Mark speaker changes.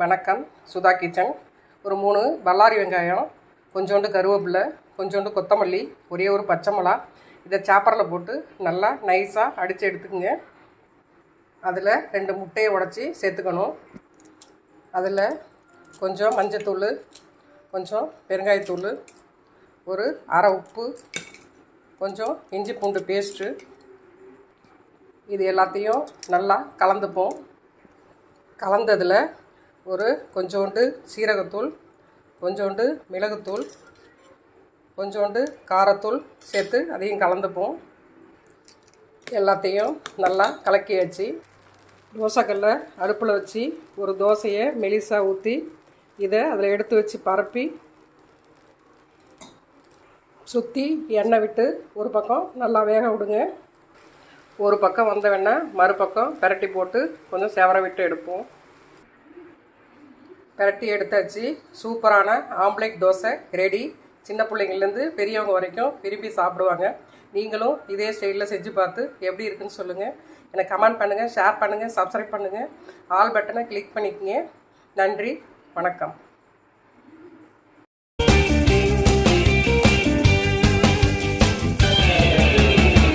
Speaker 1: வணக்கம் சுதா கிச்சன். ஒரு மூணு பல்லாரி வெங்காயம் கொஞ்சோண்டு கருவேப்பிலை கொஞ்சோண்டு கொத்தமல்லி ஒரே ஒரு பச்சை மிளகா. இதை சாப்பரில் போட்டு நல்லா நைஸாக அடித்து எடுத்துக்கோங்க. அதில் ரெண்டு முட்டையை உடச்சி சேர்த்துக்கணும். அதில் கொஞ்சம் மஞ்சத்தூள் கொஞ்சம் பெருங்காயத்தூள் ஒரு அரை உப்பு கொஞ்சம் இஞ்சி பூண்டு பேஸ்ட்டு. இது எல்லாத்தையும் நல்லா கலந்துப்போம். கலந்ததில் ஒரு கொஞ்சோண்டு சீரகத்தூள் கொஞ்சோண்டு மிளகுத்தூள் கொஞ்சோண்டு காரத்தூள் சேர்த்து அதையும் கலந்துப்போம். எல்லாத்தையும் நல்லா கலக்கியாச்சு. தோசைக்கல்ல அடுப்பில் வச்சு ஒரு தோசையை மெலிசாக ஊற்றி இதை அதில் எடுத்து வச்சு பரப்பி சுற்றி எண்ணெய் விட்டு ஒரு பக்கம் நல்லா வேக விடுங்க. ஒரு பக்கம் வந்த வேணால் மறுபக்கம் பிரட்டி போட்டு கொஞ்சம் செவர விட்டு எடுப்போம். பரட்டி எடுத்தாச்சு. சூப்பரான ஆம்லேட் தோசை ரெடி. சின்ன பிள்ளைங்கள்லேருந்து பெரியவங்க வரைக்கும் விரும்பி சாப்பிடுவாங்க. நீங்களும் இதே ஸ்டைலில் செஞ்சு பார்த்து எப்படி இருக்குன்னு சொல்லுங்கள் எனக்கு கமெண்ட் பண்ணுங்கள் ஷேர் பண்ணுங்கள் சப்ஸ்கிரைப் பண்ணுங்கள் ஆல் பட்டனை கிளிக் பண்ணிக்கங்க. நன்றி வணக்கம்.